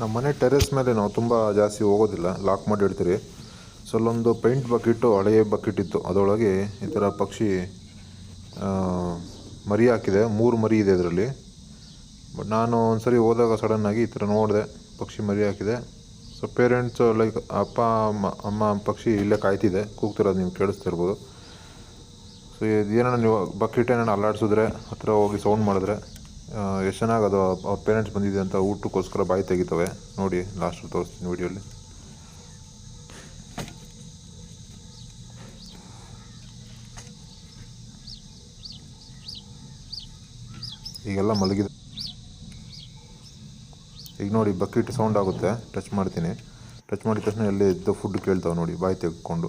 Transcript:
ನಮ್ಮ ಮನೆ ಟೆರೆಸ್ ಮೇಲೆ ನಾವು ತುಂಬ ಜಾಸ್ತಿ ಹೋಗೋದಿಲ್ಲ. ಲಾಕ್ ಮಾಡಿ ಇಡ್ತೀರಿ. ಸೊ ಅಲ್ಲೊಂದು ಪೇಂಟ್ ಬಕೆಟು ಹಳೆಯ ಬಕೆಟ್ ಇತ್ತು. ಅದರೊಳಗೆ ಈ ಥರ ಪಕ್ಷಿ ಮರಿ ಹಾಕಿದೆ. ಮೂರು ಮರಿ ಇದೆ ಅದರಲ್ಲಿ ಬಟ್ ನಾನು ಒಂದ್ಸರಿ ಹೋದಾಗ ಸಡನ್ನಾಗಿ ಈ ಥರ ನೋಡಿದೆ. ಪಕ್ಷಿ ಮರಿ ಹಾಕಿದೆ. ಸೊ ಪೇರೆಂಟ್ಸು ಲೈಕ್ ಅಪ್ಪ, ಅಮ್ಮ ಅಮ್ಮ ಪಕ್ಷಿ ಇಲ್ಲೇ ಕಾಯ್ತಿದೆ. ಕೂಗ್ತಿರೋದು ನೀವು ಕೇಳಿಸ್ತಿರ್ಬೋದು ಸೊ ಏನಾರ ನೀವು ಬಕೆಟ್ ಏನಾರ ಅಲ್ಲಾಡಿಸಿದ್ರೆ, ಹತ್ರ ಹೋಗಿ ಸೌಂಡ್ ಮಾಡಿದ್ರೆ? ಎಷ್ಟು ಚೆನ್ನಾಗಿ ಅದು ಅವ್ರ ಪೇರೆಂಟ್ಸ್ ಬಂದಿದೆ ಅಂತ ಊಟಕ್ಕೋಸ್ಕರ ಬಾಯಿ ತೆಗಿತವೆ. ನೋಡಿ ಲಾಸ್ಟಲ್ಲಿ ತೋರಿಸ್ತೀನಿ ವೀಡಿಯೋಲಿ ಈಗೆಲ್ಲ ಮಲಗಿದೆ. ಈಗ ನೋಡಿ ಬಕೆಟ್ ಸೌಂಡ್ ಆಗುತ್ತೆ. ಟಚ್ ಮಾಡ್ತೀನಿ. ಟಚ್ ಮಾಡಿದ ತಕ್ಷಣ ಎಲ್ಲಿ ಇದ್ದು ಫುಡ್ ಕೇಳ್ತಾವೆ ನೋಡಿ, ಬಾಯಿ ತೆಗೆದುಕೊಂಡು